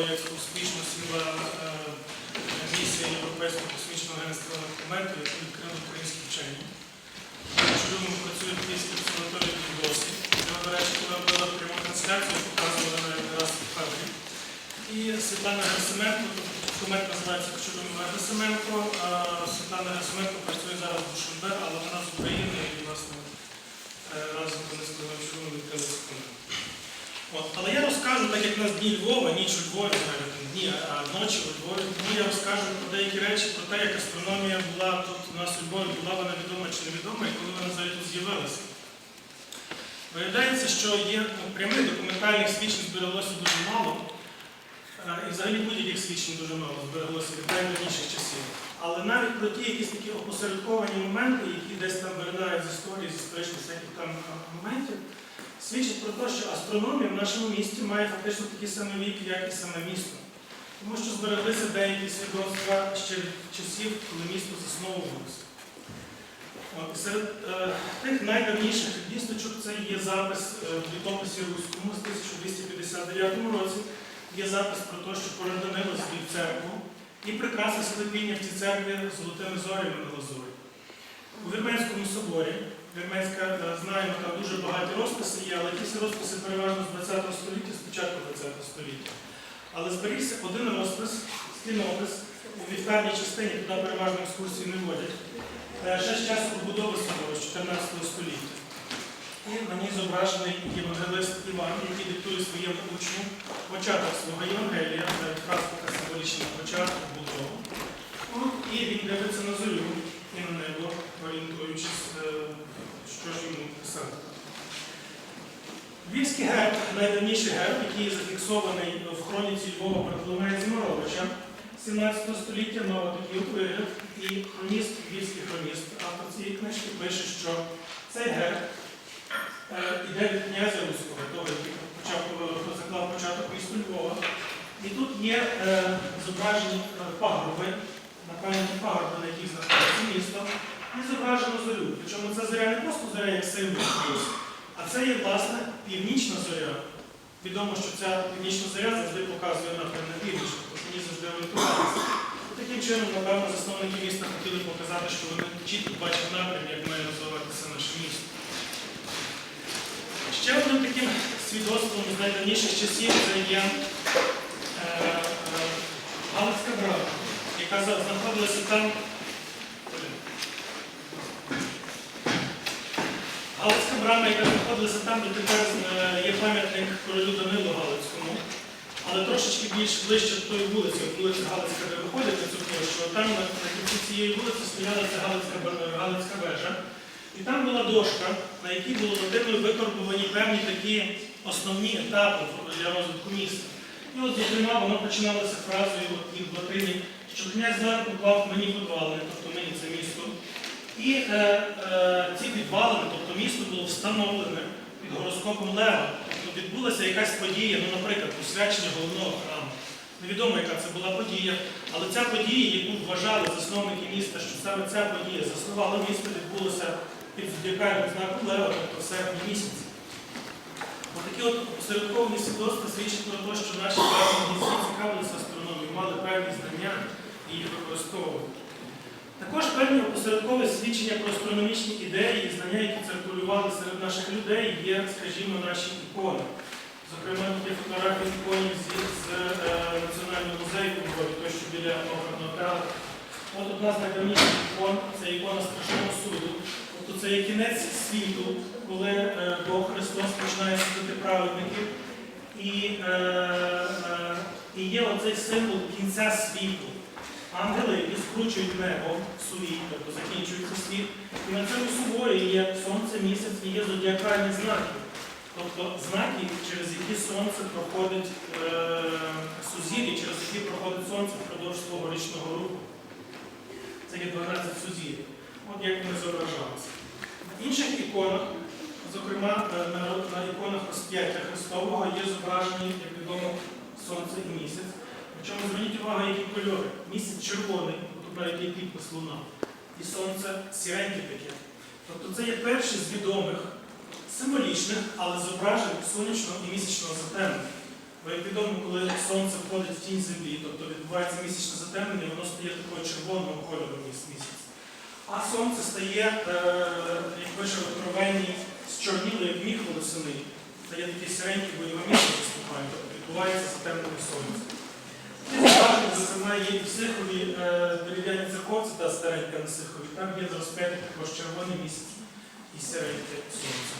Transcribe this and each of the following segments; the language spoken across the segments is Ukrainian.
як успішно сіла е, місія Європейського космічного агентства документу, яку відкрили українські вчені. Чому працює Київський обсерваторій в досі. Ми, до речі, коли робили пряму трансляцію, показували на раз в кадрі. І Світлана Герасименко, документ називається Кочуrum Герасименко. Світлана Герасименко працює зараз в Душанбе, але вона з України і, власне, е, разом вони з Ковальчуком відкрили документ. От, але я розкажу, так як у нас дні Львова, ніч у Львові, дні, а ночі у Львові, тому я розкажу про деякі речі, про те, як астрономія була тут у нас у Львові, була вона відома чи невідома, і коли вона взагалі тут з'явилася. Виявляється, що є ну, прямих документальних свідчень збереглося дуже мало, і взагалі будь-яких свідчень дуже мало збереглося від найдавніших часів. Але навіть про ті якісь такі опосередковані моменти, які десь там виглядають з історії, з історичних всяких там моментів, свідчить про те, що астрономія в нашому місті має фактично такий самий вік, як і саме місто. Тому що збереглися деякі свідоцтва ще від часів, коли місто засновувалося. От, серед е, тих найдавніших дійсничок це є запис е, в літописі Руському з 1259 році. Є запис про те, що поряд Данило звів церкву і прикрасив склепіння в цій церкві золотими зорями на лазурі. У Вірменському соборі, Вірменська, е, знаємо, там дуже багаті розписи є, але ті всі розписи переважно з 20 століття, з початку 20 століття. Але зберігся один розпис, стінопис у вівтарній частині, туди переважно екскурсії не водять. Е, Ще з часу побудови собору з 14 століття. І на ній зображений євангелист Іван, який диктує своєму учню початок свого Євангелія, навіть практика символічна початок будову. Ну, І він дивиться на зорю і на небо, орієнтуючись, е, що ж йому писати. Львівський герб, найдавніший герб, який зафіксований в хроніці Львова Варфоломея Зімаровича 17 століття, нова такий вигляд, і хроніст, львівський хроніст, автор цієї книжки, пише, що цей герб е, іде від князя Руського, того, який е, заклав початок місту Львова. І тут є зображені е, пагорби, напевно, пагорби, на яких знаходиться місто, і зображено зорю. Причому це зоря не просто зоря як символ, а це є, власне, північна зоря. Відомо, що ця північна зоря завжди показує напрям на північ, тобто мені завжди орієнтувалися. Таким чином, напевно, засновники міста хотіли показати, що вони чітко бачать напрям, як має розвиватися наше місто. Ще одним таким свідоцтвом з найдавніших часів це є е, е, Галицька брама, яка знаходилася там. Галицька брама, яка знаходилася там, де тепер е, є пам'ятник королю Данилу Галицькому, але трошечки більш ближче до тої вулиці, от вулиця Галицька, де виходять на цю площу, там на, кінці цієї вулиці стояла ця Галицька, Галицька вежа. І там була дошка, на якій було родиною викорбувані певні такі основні етапи для розвитку міста. І от, зокрема, воно починалося фразою от, в латині, що князь Лев поклав мені підвалини, тобто мені це місто. І е, е, ці підвалини, тобто місто було встановлене під гороскопом Лева. Тобто відбулася якась подія, ну, наприклад, посвячення головного храму. Невідомо, яка це була подія, але ця подія, яку вважали засновники міста, що саме ця подія заснувала місто, відбулося під зодіакальним знаком Лева, тобто в серпні місяці. Отакі от посередковані свідоцтва свідчать про те, що наші певні дійсно цікавилися астрономією, мали певні знання і їх використовували. Також певні опосередкові свідчення про астрономічні ідеї і знання, які циркулювали серед наших людей, є, скажімо, наші ікони. Зокрема, тут є фотографії іконів з, з е, Національного музею Львові, що біля оперного театру. От одна з найдавніших ікон це ікона страшного суду. Тобто це є кінець світу, коли е, Бог Христос починає судити праведників. І, е, е, і є оцей символ кінця світу. Ангели, які скручують небо в суві, тобто закінчується світ. І на цьому суворі є сонце, місяць і є зодіакальні знаки. Тобто знаки, через які сонце проходить е, сузір'я, через які проходить сонце впродовж свого річного руху. Це є 12 сузір'я. От як вони зображалися. В інших іконах, зокрема е, на, на іконах розп'яття Христового, є зображені, як відомо, сонце і місяць. Причому зверніть увагу, які кольори. Місяць червоний, навіть є підпис луна, і сонце сіреньке таке. Тобто це є перші з відомих символічних, але зображень сонячного і місячного затемнення. Бо як відомо, коли сонце входить в тінь землі, тобто відбувається місячне затемнення, воно стає такого червоного кольору міс- місяць. А сонце стає, е, як пише Откровенні, зчорніло, як міх восени. Стає сиренький бойовий місяць виступає, тобто відбувається затемнення сонця. Зокрема, є в Сихові е, дерев'яні церковці та старенька на Сихові. Там є розп'яття також червоний місяць і сиреньке сонце.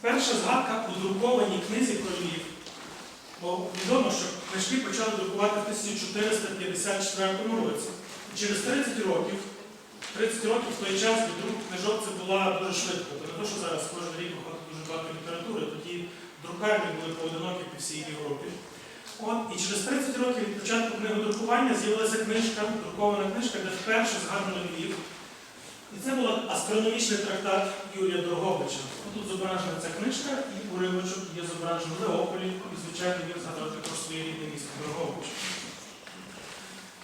Перша згадка у друкованій книзі про Львів. Бо відомо, що книжки почали друкувати в 1454 році. І через 30 років, 30 років в той час відрук книжок це була дуже швидко. Не то, що зараз кожен рік виходить дуже багато літератури, тоді друкарні були поодинокі по всій Європі. От, і через 30 років від початку книгодрукування з'явилася книжка, друкована книжка, де вперше згадано Львів. І це був астрономічний трактат Юрія Дорговича. Тут зображена ця книжка, і уривочок є зображено Леополі, і, звичайно, він згадав також своє рідне місто Доргович.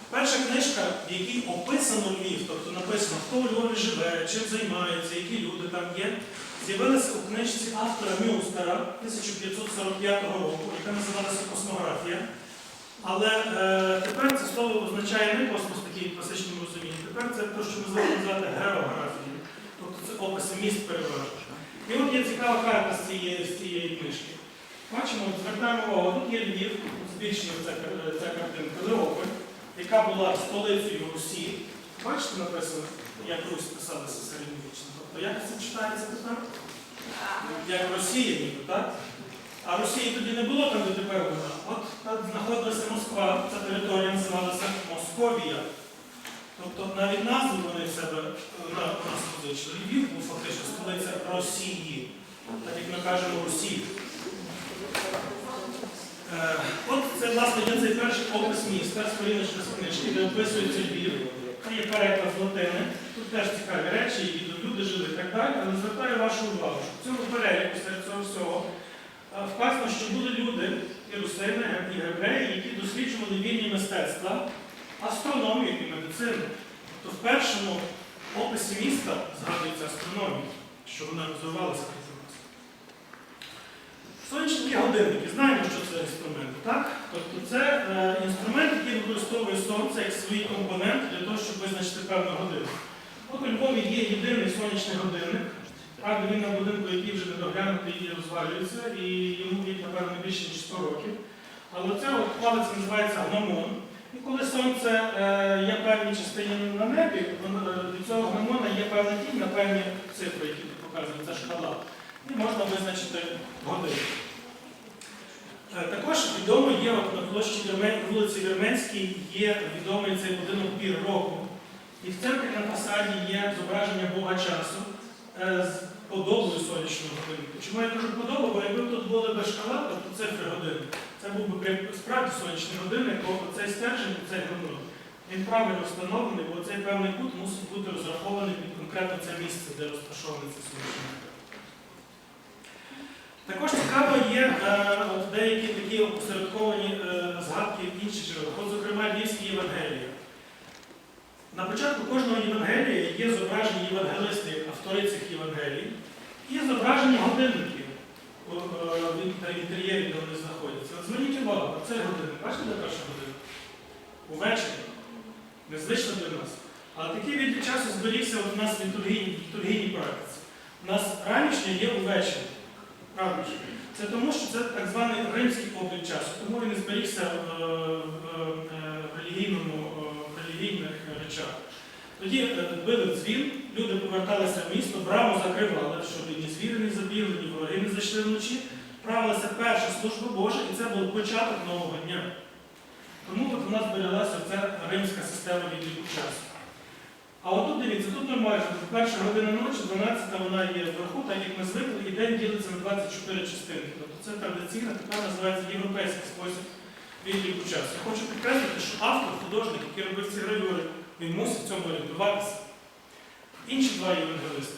Перша книжка, в якій описано Львів, тобто написано, хто у Львові живе, чим займається, які люди там є, з'явилася у книжці автора Мюстера 1545 року, яка називалася Космографія. Але е, тепер це слово означає не космос в класичному розумінні, тепер це те, що ми звикли називати географією. Тобто це описи міст переважно. І от є цікава карта з цієї, з цієї книжки. Бачимо, звертаємо увагу, тут є Львів, збільшення ця, ця картинка, Леополь, яка була столицею Русі. Бачите, написано, як Русь писалася середньовічно. Тобто як це читається тепер? Як Росія, ніби, так? А Росії тоді не було там, де тепер вона. От там знаходилася Москва, ця територія називалася Московія. Тобто навіть назву вони в себе е, на нас. Львів був фактично столиця Росії, так як ми кажемо Русі. Е, От це, власне, є цей перший опис міста, з книжки, де описується Львів. Це є переклад з латини. Тут теж цікаві речі, тут люди жили і так далі, але звертаю вашу увагу, що в цьому переліку серед цього всього е, вказано, що були люди, і русини, і гебреї, які досліджували вільні мистецтва, астрономію і медицину. Тобто в першому описі міста згадується астрономія, що вона розвивалася у нас. Сонячні годинники, знаємо, що це інструмент, так? Тобто це е, інструмент, використовує сонце як свій компонент для того, щоб визначити певну годину. От у Львові є єдиний сонячний годинник. Правда, він на будинку, який вже не доглянутий і розвалюється, і йому вік, напевно, більше ніж 100 років. Але це от палець називається гномон. І коли сонце е, є певні частині на небі, воно, е, цього гномона є певна тінь на певні цифри, які показують, це шкала. І можна визначити годину. Е, Також відомо є на площі вулиці Вірменській є відомий цей будинок пір року. І в центрі на фасаді є зображення Бога часу е, з подобою сонячного годинника. Чому я кажу подобу? Бо якби тут були без шкала, тобто цифри години, це був би справді сонячний годинник, бо цей стержень, цей гномон, він правильно встановлений, бо цей певний кут мусить бути розрахований під конкретно це місце, де розташований цей сонячний годинник. Також цікаво є е, деякі такі опосередковані е, згадки в інших джерелах. От, зокрема, Львівські Євангелії. На початку кожного Євангелія є зображені євангелисти, автори цих Євангелій, і зображені годинники е, в інтер'єрі, де вони знаходяться. От зверніть увагу, це годинник. Бачите, де перша година? Увечері. Незвично для нас. Але такий відлік часу зберігся у нас в літургійній практиці. У нас ранішня є увечері. Правда? Це тому, що це так званий римський облік часу, тому він і зберігся в, в, е, в релігійному, е, в релігійних речах. Тоді е, били дзвін, люди поверталися в місто, браму закривали, щоб ні звіри не забігли, ні вороги не зайшли вночі. Правилася перша служба Божа, і це був початок нового дня. Тому от у нас збереглася ця римська система відліку часу. А отут дивіться, тут нормально, перша година ночі, 12-та вона є вверху, так як ми звикли, і день ділиться на 24 частинки. Тобто це традиційна, така називається європейський спосіб відліку часу. Я хочу підкреслити, що автор, художник, який робив ці гравюри, він мусить в цьому орієнтуватися. Інші два євангелисти.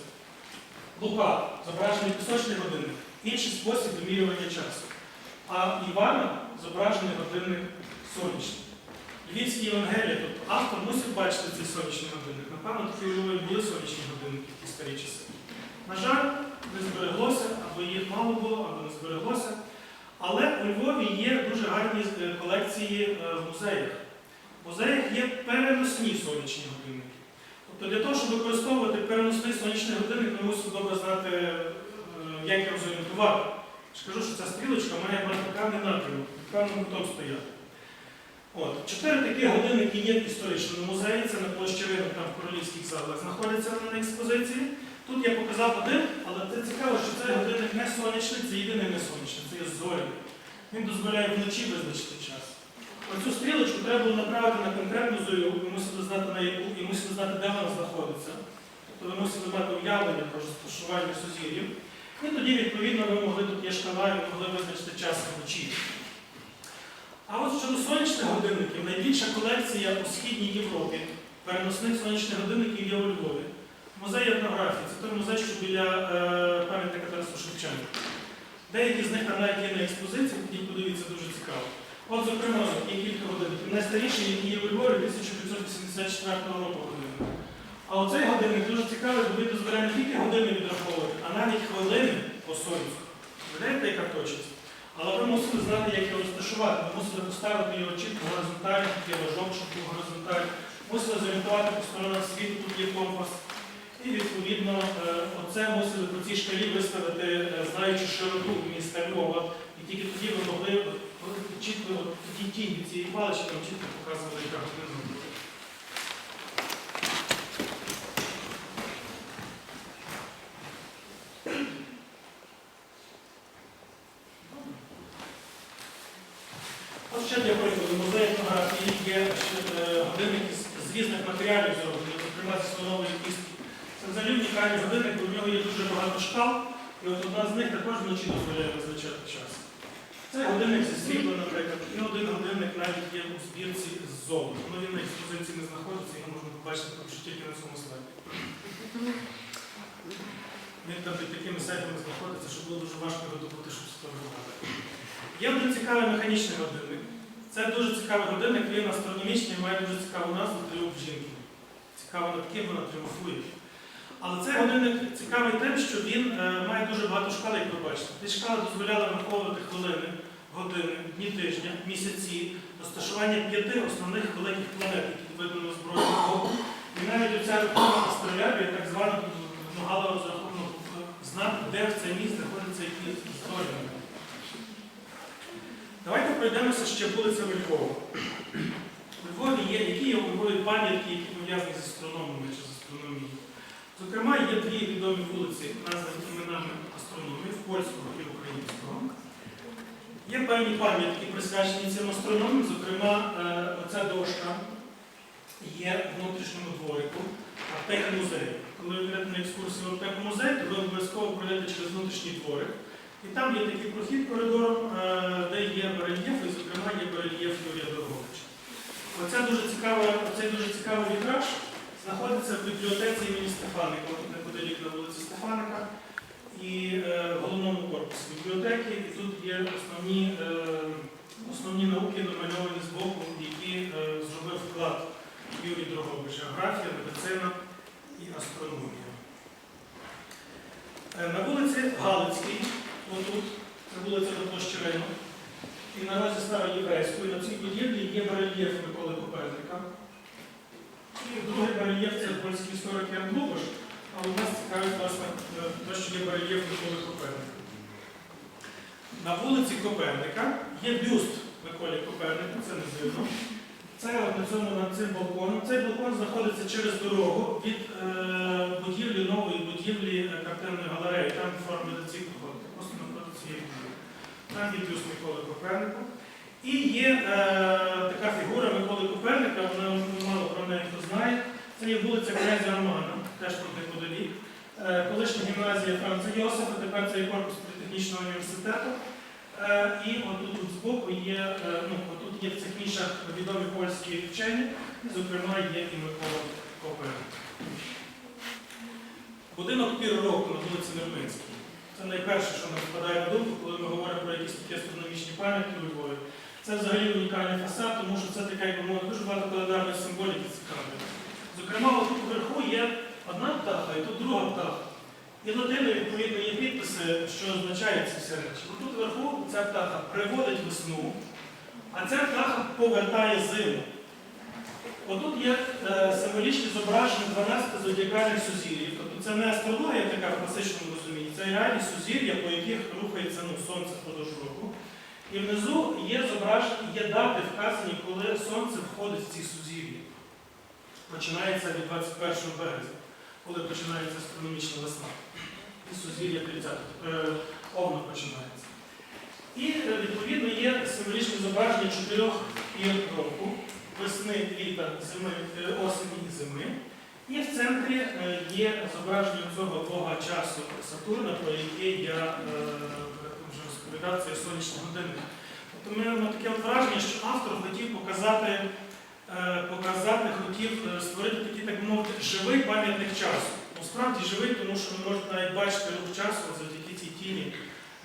Лука, зображений пісочний годинник, інший спосіб вимірювання часу. А Івана зображений годинник сонячний. Львівські Євангелія, тобто автор мусив бачити цей сонячний годинник. Напевно, такі у були сонячні годинники в ті старі часи. На жаль, не збереглося, або їх мало було, або не збереглося. Але у Львові є дуже гарні е, колекції е, в музеях. В музеях є переносні сонячні годинники. Тобто для того, щоб використовувати переносний сонячний годинник, ми мусимо добре знати, е, як його зорієнтувати. Я ж кажу, що ця стрілочка має певний напрямок, під певним кутом стояти. От. Чотири такі годинники є в історичному музеї, це на площі ринок, там в королівських залах знаходяться на експозиції. Тут я показав один, але це цікаво, що цей годинник не сонячний, це єдиний не сонячний, це є зоряний. Він дозволяє вночі визначити час. Оцю стрілочку треба було направити на конкретну зорю, ви мусили знати на яку і мусили знати, де вона знаходиться. Тобто ви мусили мати уявлення про розташування сузір'їв. І тоді, відповідно, ви могли тут є шкала, і могли визначити час вночі. А от щодо сонячних годинників, найбільша колекція у Східній Європі переносних сонячних годинників є у Львові. Музей етнографії, це той музей, що біля е, пам'ятника Тарасу Шевченка. Деякі з них там навіть є на експозиції, тоді подивіться дуже цікаво. От, зокрема, є кілька годинників. Найстаріший, який є у Львові, 1584 року годинник. А оцей годинник дуже цікавий, бо він дозволяє не тільки години відраховувати, а навіть хвилини по сонцю. Видаєте, яка точність? Але ви мусили знати, як його розташувати. Ви мусили поставити його чітко горизонтально, тут є важок, щоб. Мусили зорієнтувати по сторонах світу, тут є компас. І відповідно е, оце мусили по цій шкалі виставити, е, знаючи широту міста Львова. І тільки тоді ви могли от, чітко ті тінь від цієї палички чітко показували, яка година буде. От ще для прикладу, музей етнографії є ще, е, годинники з- з різних матеріалів зроблені, зокрема зі слонової кістки. Це взагалі унікальний годинник, бо в нього є дуже багато шкал, і от одна з них також вночі дозволяє визначати час. Це годинник зі срібла, наприклад, і один годинник навіть є у збірці з золота. Ну він на експозиції не знаходиться, його можна побачити тільки на цьому слайді. Він там під такими сейфами знаходиться, що було дуже важко його добути, щоб сфотографувати. Є один цікавий механічний годинник. Це дуже цікавий годинник, він астрономічний, має дуже цікаву назву тріумф жінки. Цікаво над ким вона тріумфує. Але цей годинник цікавий тим, що він е, має дуже багато шкал, як ви. Ці шкали дозволяли враховувати хвилини, години, дні тижня, місяці, розташування п'яти основних великих планет, які видно на збройному боку. І навіть оця рухома астролябія так звана вимагала розрахунок знати, де в цей місць знаходиться які зоряни. Давайте пройдемося ще вулицями Львова. У Львові є, які є у Львові пам'ятки, які пов'язані з астрономами чи з астрономією. Зокрема, є дві відомі вулиці, названі іменами астрономів польського і українського. Є певні пам'ятки, присвячені цим астрономам, зокрема, е, оця дошка є в внутрішньому дворику аптеки музею. Коли ви йдете на екскурсію в аптеку музей, то ви обов'язково пройдете через внутрішній дворик. І там є такий прохід коридором, е, де є барельєф, і, зокрема, є барельєф Юрія Дороговича. Оця дуже цікава, оцей дуже цікавий вітраж знаходиться в бібліотеці імені Стефаника, неподалік на вулиці Стефаника, і е, в головному корпусі бібліотеки. І тут є основні, е, основні науки намальовані з боку, які е, зробив вклад Юрій Дрогович. Географія, медицина і астрономія. Е, На вулиці Галицькій, отут, це вулиця до площі Ринок, і наразі Староєврейської, на цій будівлі є барельєф Миколи Коперника. Другий барельєф це польський історик Ян Лубош, а у нас цікавить власне е, те, що є барельєф Миколи Коперника. На вулиці Коперника є бюст Миколі Копернику, це не дивно. Це от над цим балконом. Цей балкон знаходиться через дорогу від е, будівлі нової будівлі е, картинної галереї. Там форми до цих проходить. Просто навпроти цієї будівлі. Там є бюст Миколи Копернику. І є е, така фігура Миколи Коперника, вона мало про неї хто знає. Це є вулиця князя Романа, теж тут неподалік. Е, колишня гімназія Франца Йосифа, тепер це є корпус політехнічного університету. Е, і отут тут збоку є, е, ну, отут є в цих нішах відомі польські вчені, зокрема, є і Микола Коперник. Будинок пір року на вулиці Нерминській. Це найперше, що нам впадає на думку, коли ми говоримо про якісь такі астрономічні пам'ятки у Львові. Це взагалі унікальний фасад, тому що це така, як би мовити, дуже багато календарної символіки цікавої. Зокрема, тут вверху є одна птаха і тут друга птаха. І латиною, відповідно, є підписи, що означають ці всі речі. Бо тут вверху ця птаха приводить весну, а ця птаха повертає зиму. Отут є е, символічні зображення 12 зодіакальних сузір'їв. Тобто це не астрологія така в класичному розумінні, це реальні сузір'я, по яких рухається ну, сонце впродовж року. І внизу є зображені, є дати вказані, коли сонце входить в ці сузір'я. Починається від 21 березня, коли починається астрономічна весна. І сузір'я 30 е, овна починається. І е, відповідно є символічне зображення чотирьох пір року весни, літа, зими, е, осені і зими. І в центрі е, є зображення цього бога часу Сатурна, про який я е, вже розповідав, це сонячний годинник. Тобто ми маємо таке враження, що автор хотів показати, показати, хотів е, створити такий, так би мовити, живий пам'ятник часу. Насправді живий, тому що ви можете навіть бачити рух часу завдяки цій тіні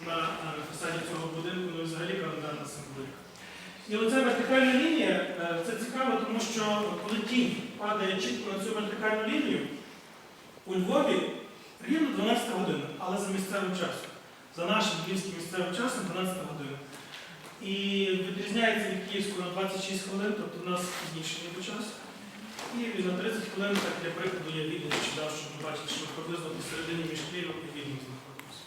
на е, фасаді цього будинку, ну і взагалі календарна символіка. І оця вертикальна лінія, е, це цікаво, тому що коли тінь падає чітко на цю вертикальну лінію, у Львові рівно 12 година, але за місцевим часом. За нашим львівським місцевим часом 12 година. І відрізняється від Київського на 26 хвилин, тобто у нас пізніше ніби час. І на 30 хвилин, так для прикладу, я відео читав, щоб ви бачили, що приблизно посередині між Києвом і Відним знаходимося.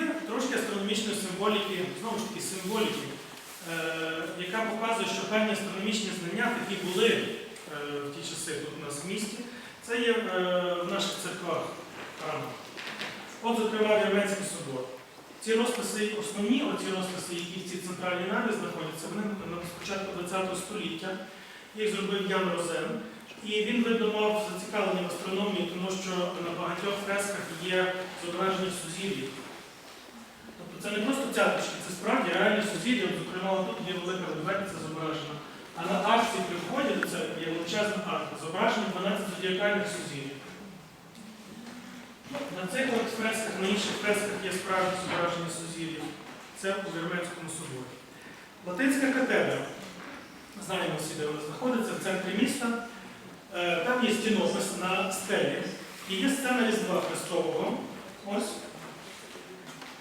Є трошки астрономічної символіки, знову ж таки, символіки, е, яка показує, що певні астрономічні знання такі були е, в ті часи тут у нас в місті. Це є е, в наших церквах храмах. От, зокрема, Вірменський собор. Ці розписи, основні оці розписи, які в цій центральній наві знаходяться, вони на початку ХХ століття. Їх зробив Ян Розен. І він, видно, зацікавлення в астрономії, тому що на багатьох фресках є зображені сузір'я. Тобто це не просто цяточки, це справді реальні сузір'я. Зокрема, тут є велика ведмедиця зображена. А на арці при вході це є величезна арка, зображені 12 зодіакальних сузір'їв. На цих от фресках, на інших фресках є справді зображені сузір'їв. Це у Вірменському соборі. Латинська катедра. Знаємо всі, де вона знаходиться, в центрі міста. Е, Там є стінопис на стелі. І є сцена Різдва Христового. Ось.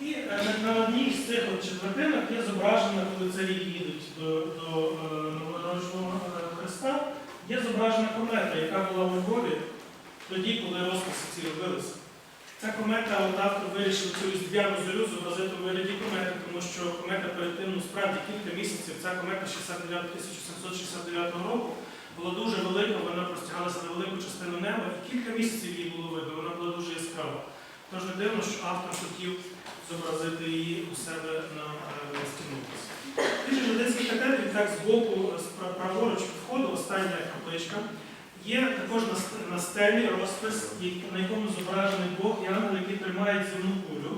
І е, на- одній з цих четвертинок є зображено, коли царі їдуть до, до е, новонародженого е, Христа, є зображена комета, яка була у Львові тоді, коли розписи ці робилися. Ця комета, от автор вирішив цю різдвяну зорю зобразити у вигляді комети, тому що комета перед тим, ну справді кілька місяців, ця комета 69 1769 року була дуже велика, вона простягалася на велику частину неба, і кілька місяців її було видно, вона була дуже яскрава. Тож не дивно, що автор хотів зобразити її у себе на е, стінописі. Же Жидинській катедрі, так збоку, праворуч входу, остання капличка, є також на, ст- стелі розпис, на якому зображений Бог і ангел, який тримає земну кулю,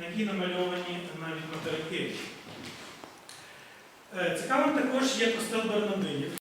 на якій намальовані навіть материки. Е, Цікавим також є костел Бернардинів.